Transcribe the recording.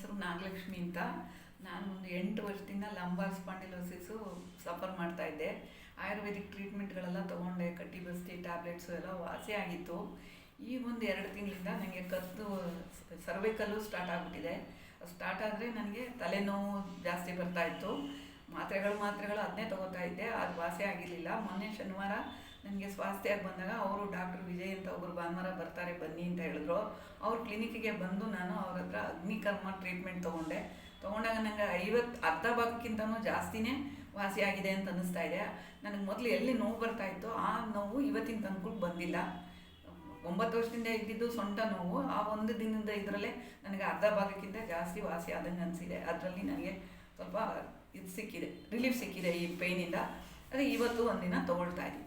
ಹೆಸರು ನಾಗಲಕ್ಷ್ಮಿ ಅಂತ. ನಾನು ಒಂದು ಎಂಟು ವರ್ಷದಿಂದ ಲಂಬಾರ್ ಸ್ಪಾಂಡಿಲೋಸಿಸು ಸಫರ್ ಮಾಡ್ತಾ ಇದ್ದೆ. ಆಯುರ್ವೇದಿಕ್ ಟ್ರೀಟ್ಮೆಂಟ್ಗಳೆಲ್ಲ ತೊಗೊಂಡೆ, ಕಟ್ಟಿ ಬಸ್ತಿ, ಟ್ಯಾಬ್ಲೆಟ್ಸು ಎಲ್ಲ ವಾಸಿ ಆಗಿತ್ತು. ಈ ಒಂದು ಎರಡು ತಿಂಗಳಿಂದ ನನಗೆ ಕದ್ದು ಸರ್ವೈಕಲ್ಲು ಸ್ಟಾರ್ಟ್ ಆಗಿಬಿಟ್ಟಿದೆ. ಸ್ಟಾರ್ಟ್ ಆದರೆ ನನಗೆ ತಲೆನೋವು ಜಾಸ್ತಿ ಬರ್ತಾ ಇತ್ತು. ಮಾತ್ರೆಗಳು ಮಾತ್ರೆಗಳು ಅದನ್ನೇ ತಗೋತಾ ಇದ್ದೆ ಅದು ವಾಸಿ ಆಗಿರಲಿಲ್ಲ. ಮೊನ್ನೆ ಶನಿವಾರ ನನಗೆ ಸ್ವಾಸ್ಥ್ಯಕ್ಕೆ ಬಂದಾಗ ಅವರು ಡಾಕ್ಟರ್ ವಿಜಯ್ ಅಂತ ಒಬ್ಬರು ಭಾನುವಾರ ಬರ್ತಾರೆ, ಬನ್ನಿ ಅಂತ ಹೇಳಿದ್ರು. ಅವ್ರ ಕ್ಲಿನಿಕ್ಕಿಗೆ ಬಂದು ನಾನು ಅವ್ರ ಹತ್ರ ಅಗ್ನಿಕರ್ಮ ಟ್ರೀಟ್ಮೆಂಟ್ ತೊಗೊಂಡೆ. ತೊಗೊಂಡಾಗ ನನಗೆ ಐವತ್ತು ಅರ್ಧ ಭಾಗಕ್ಕಿಂತನೂ ಜಾಸ್ತಿನೇ ವಾಸಿಯಾಗಿದೆ ಅಂತ ಅನ್ನಿಸ್ತಾ ಇದೆ. ನನಗೆ ಮೊದಲು ಎಲ್ಲಿ ನೋವು ಬರ್ತಾ ಇತ್ತು ಆ ನೋವು ಇವತ್ತಿನ ತನಕ ಬಂದಿಲ್ಲ. ಒಂಬತ್ತು ವರ್ಷದಿಂದ ಇದ್ದಿದ್ದು ಸೊಂಟ ನೋವು. ಆ ಒಂದು ದಿನದ ಇದರಲ್ಲೇ ನನಗೆ ಅರ್ಧ ಭಾಗಕ್ಕಿಂತ ಜಾಸ್ತಿ ವಾಸಿ ಆದಂಗೆ ಅನಿಸಿದೆ. ಅದರಲ್ಲಿ ನನಗೆ ಸ್ವಲ್ಪ ಇದು ಸಿಕ್ಕಿದೆ, ರಿಲೀಫ್ ಸಿಕ್ಕಿದೆ ಈ ಪೇಯ್ನಿಂದ ಅದೇ ಇವತ್ತು ಒಂದಿನ ತೊಗೊಳ್ತಾ ಇದ್ದೀನಿ.